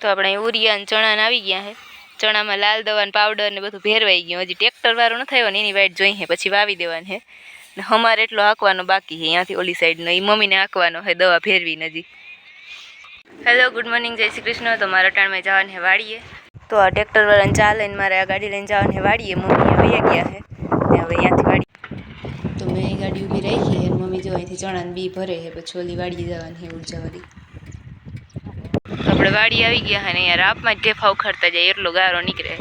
તો આપણે ઉરિયા અને ચણાને આવી ગયા છે ચણામાં લાલ દવાનું પાવડર ને બધું ભેરવાઈ ગયું. હજી ટ્રેક્ટર વાળો ન થયો ને એની વાઇટ જોઈ છે પછી વાવી દેવાનું છે ને અમારે એટલો હાંકવાનો બાકી છે અહીંયાથી ઓલી સાઈડનો એ મમ્મીને હાંકવાનો છે દવા ભેરવી હજી. હેલો ગુડ મોર્નિંગ જય શ્રી કૃષ્ણ. તો મારા ટાણમાં જવાનું છે વાડીએ. તો આ ટ્રેક્ટર વાળાને ચા લઈને મારે આ ગાડી લઈને જવાને છે વાડીએ. મમ્મી વૈયા ગયા છે ને હવે અહીંયાથી વાડી તો મેં ગાડી ઊભી રાખી મમ્મી જો અહીંથી ચણાને બી ભરે છે પછી ઓલી વાડીએ જવાની છે ઉર્જાવાળી આપણે વાડી આવી ગયા અને અહીંયા રાપમાં ઢેફા ઉખાડતા જાય, એટલો ગારો નીકળે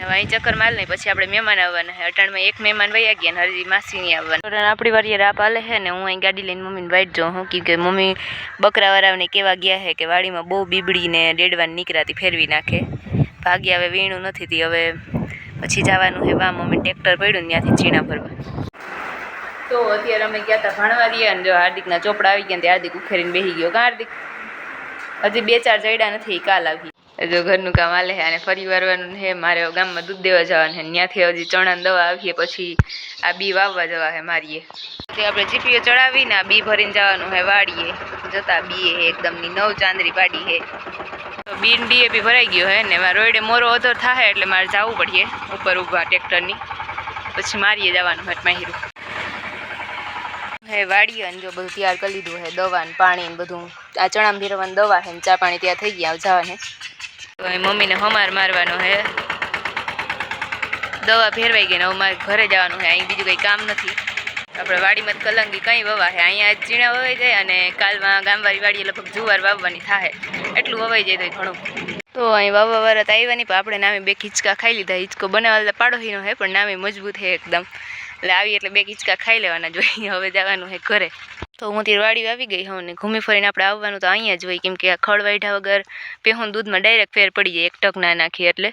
હવે અહીં ચક્કર માલ નહીં પછી આપણે મહેમાન આવવાના છે અટાણમાં એક મહેમાન વયા ગયા ને હજી માસી નહીં આવવાના. આપણી વાડીએ રાપ હાલે છે ને, હું અહીં ગાડી લઈને મમ્મીને વાઈટ જાઉં હું કે મમ્મી બકરાવાળાને કેવા ગયા છે કે વાડીમાં બહુ બીબડીને ડેડવાની નીકળાતી ફેરવી નાખે. ભાગ્ય હવે વીણું નથી તી હવે પછી જવાનું છે વા મમ્મી ટ્રેક્ટર પડ્યું ને ત્યાંથી ચીણા ભરવા. તો અત્યારે અમે ગયા હતા ભણવા રહ્યા ને જો હાર્દિકના ચોપડા આવી ગયા ત્યાં હાર્દિક ઉખેરીને બેસી ગયો. હાર્દિક? હજી બે ચાર જડ્યા નથી કાલ આવી. જો ઘરનું કામ હાલે છે અને ફરી વારવાનું છે મારે ગામમાં દૂધ દેવા જવાનું છે ત્યાંથી હજી ચણાની દવા આવીએ, પછી આ બી વાવવા જવા છે મારીએ. તે આપણે જીપીઓ ચડાવીને આ બી ભરીને જવાનું છે વાડીએ. જતા બી એ એકદમની નવ ચાંદરી પાડી છે તો બીન ડીએપી ભરાઈ ગયો હે ને મારે રોયડે મોરો અધર થાય એટલે મારે જવું પડીએ ઉપર ઊભા ટ્રેક્ટરની પછી મારીએ જવાનું હટ માહિરું. હે, વાડીએ અને જો બધું તૈયાર કરી લીધું હે, દવા ને પાણી ને બધું. આ ચણા ભીરવાની દવા ને ચા પાણી ત્યાં થઈ ગયા હવે જવાને તો મમ્મીને હમાર મારવાનો હે. દવા ફેરવાઈ ગઈ ને હવે ઘરે જવાનું છે અહીં બીજું કંઈ કામ નથી. આપણે વાડીમાં કલંગી કંઈ વવા હે. અહીંયા જ ચીણા વવાઈ જાય અને કાલમાં ગામવાળી વાડીએ લગભગ જુવાર વાવવાની થાય એટલું વવાઈ જાય તો ઘણું. તો અહીં વાવવા વરત આવ્યા નહીં, પણ આપણે નામે બે ખીચકા ખાઈ લીધા. હિંચકો બનાવવા પાડોહીનો હે, પણ નામે મજબૂત છે એકદમ. એટલે આવી એટલે બે કિચકા ખાઈ લેવાના જોઈએ હવે જવાનું છે ઘરે. તો હું ત્યારે વાડી આવી ગઈ હોઉં ને ઘૂમી ફરીને આપણે આવવાનું તો અહીંયા જ હોય. કેમ કે આ ખળ વાઢા વગર પેહું દૂધમાં ડાયરેક્ટ ફેર પડી જાય, એક ટક ના નાખી એટલે.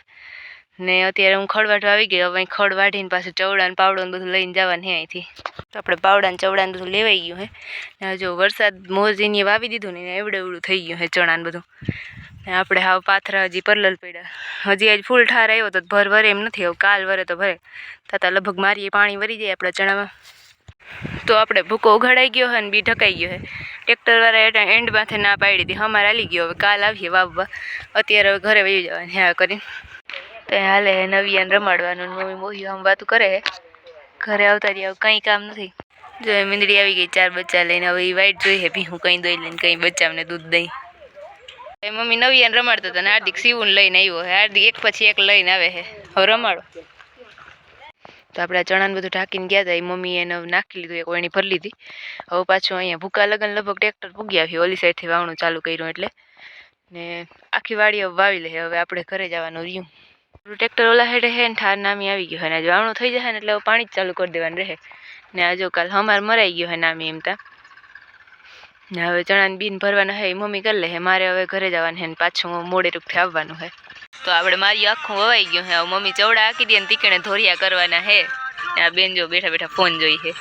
ને અત્યારે હું ખળ વાઢવા આવી ગઈ, હવે ખડ વાઢીને પાછું ચવડા ને પાવડો બધું લઈને જવાનું હે અહીંથી. તો આપણે પાવડા ને ચવડા બધું લેવાઈ ગયું હે ને જો વરસાદ મોજીની વાવી દીધું ને એવડું એવડે થઈ ગયું હે ચણા ને બધું. ને આપણે હાવ પાથરા હજી પરલલ પડ્યા. હજી આજ ફૂલ ઠાર આવ્યો તો ભર ભરે એમ નથી હવે કાલ વરે તો ભરે. થતાં લગભગ મારીએ પાણી વરી જાય આપણા ચણામાં. તો આપણે ભૂકો ઉઘાડાઈ ગયો હે ને બી ઢકાઈ ગયો હે. ટ્રેક્ટરવાળા માથે ના પાડી દીધી. અમારે હાલી ગયો, હવે કાલ આવીએ વાવવા. અત્યારે હવે ઘરે વહી જવાની હા કરીને. તો હાલે હે નવિયાને રમાડવાનું મમ્મી મોહી આમ વાતું કરે હે. ઘરે આવતા રહ્યા કંઈ કામ નથી. જો મીંદડી આવી ગઈ, ચાર બચ્ચા લઈને, હવે એ વાઈટ જોઈ હે ભી હું કંઈ દોઈ લઈને, કંઈ બચ્ચાને દૂધ દઈ. મમ્મી એને રમાડતા હતા ને હાર્દિક સીવું લઈને આવ્યો હાર્દિક એક પછી એક લઈને આવે હે. હવે રમાડો. તો આપણે ચણાને બધું ઢાંકીને ગયા હતા એ મમ્મીએ એને નાખી લીધું, એક વણી ભરી લીધી. હવે પાછું અહીંયા ભૂકા લગન લગભગ ટ્રેક્ટર પૂગ્યા આવ્યું, ઓલી સાઈડથી વાવણું ચાલુ કર્યું એટલે. ને આખી વાડી હવે વાવી લે હવે આપણે ઘરે જવાનું રહ્યું. ટ્રેક્ટર ઓલા હેઠે હે ને ઠાર નામી આવી ગયું હોય ને આજે વાવણું થઈ જશે ને એટલે હવે પાણી જ ચાલુ કરી દેવાનું રહે. ને આજો કાલ હમાર મરાઈ ગયો હે નામી એમ તા. ને હવે ચણાની બીન ભરવાના હે મમ્મી કરી લે હે, મારે હવે ઘરે જવાનું હે ને પાછું મોડે રૂપથી આવવાનું હે. તો આપણે મારી આખું વવાઈ ગયું હે, હવે મમ્મી ચવડા આખી દે ને તીકણે ધોરિયા કરવાના હે. આ બેન જો બેઠા બેઠા ફોન જોઈ હે.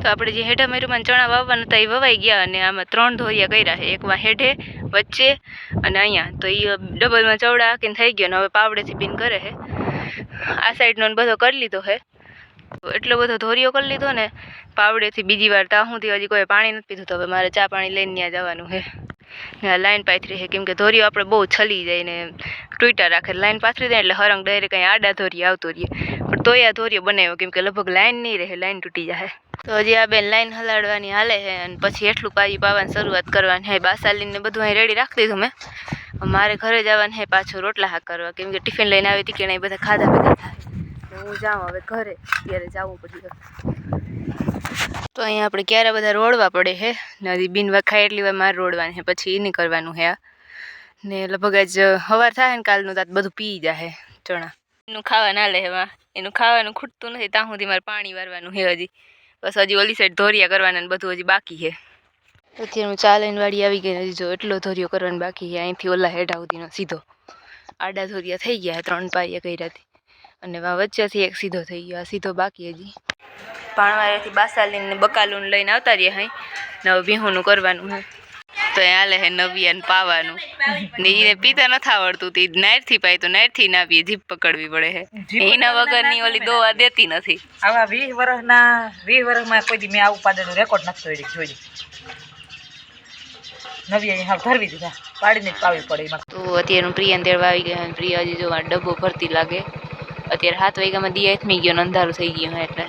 તો આપણે જે હેઠા મેરુમાં ચણા વાવવાના હતા એ વવાઈ ગયા અને આમાં ત્રણ ધોરિયા કર્યા છે એકમાં હેઠે, વચ્ચે અને અહીંયા. તો એ ડબલમાં ચવડા આંકીને થઈ ગયો ને હવે પાવડેથી બીન કરે છે આ સાઈડનો બધો કરી લીધો તો એટલો બધો ધોરિયો કરી લીધો ને, પાવડેથી બીજી વાર તાહુંથી હજી કોઈ પાણી નથી પીધું તો હવે મારે ચા પાણી લઈને ત્યાં જવાનું છે. ને લાઈન પાથરી છે, કેમ કે ધોરિયો આપણે બહુ છલી જાય ને તૂટા રાખે લાઈન પાથરી દે એટલે હરંગ ડાયરે કંઈ આડા ધોરિયો આવતો રહીએ પણ તોય આ ધોરિયો બનાવ્યો, કેમ કે લગભગ લાઈન નહીં રહે, લાઈન તૂટી જાય. તો હજી આ બેન લાઈન હલાડવાની હાલે છે અને પછી એટલું પાજી પાવાની શરૂઆત કરવાની હે બાસાલીને બધું અહીં રેડી રાખી દીધું મેં. મારે ઘરે જવાનું હે પાછું રોટલા હાક કરવા કેમ કે ટિફિન લઈને આવી હતી કે બધા ખાધા ભેગા થાય હું જાઉં હવે ઘરે ત્યારે જવું પડ્યું તો અહીંયા આપણે ક્યારે બધા રોડવા પડે હે? નદી બિન વખાય એટલી વાર મારે રોડવાની છે પછી એ નહીં કરવાનું હે ને લગભગ જ સવાર થાય ને કાલનું તાત બધું પી જાય ચણા. એનું ખાવા ના લે એમાં એનું ખાવાનું ખૂટતું નથી, ત્યાં સુધી મારે પાણી વારવાનું હે હજી. બસ હજી ઓલી સાઈડ ધોરિયા કરવાના ને બધું હજી બાકી છે અત્યારે હું ચાલીને વાડી આવી ગઈ હજી જો એટલો ધોરિયો કરવાનો બાકી છે અહીંથી ઓલા હેઠા સુધીનો સીધો. આડા ધોરિયા થઈ ગયા ત્રણ પાયા કર્યાથી અને વચ્ચેથી એક સીધો થઈ ગયો આ સીધો બાકી હજી. પાણવારેથી બાસાલીને બકાલુને લઈને આવતા રહ્યા હે નવ બિહુનું કરવાનું હે. તો એ હાલે હે નવિયાને પાવાનું. ને એને પીતા નથી આવડતું તે નાયરથી પાય તો નાયરથી ના પીએ જીભ પકડવી પડે હે. એના વગરની ઓલી દોવા દેતી નથી. આવા વીસ વર્ષના વીસ વર્ષમાં કોઈ દી મેં આવું પાડેલું રેકોર્ડ નથી જોઈ જોઈ નવી હાલ ભરવી દીધા પાડીને જ પાવી પડે એમાં. તો અત્યારનું પ્રિયાને તેડવા આવી ગયા પ્રિયા હજી જોવા ડબ્બો ભરતી લાગે. અત્યારે સાત વાગ્યામાં દિયા આથમી ગયો ને અંધારું થઈ ગયું એટલે.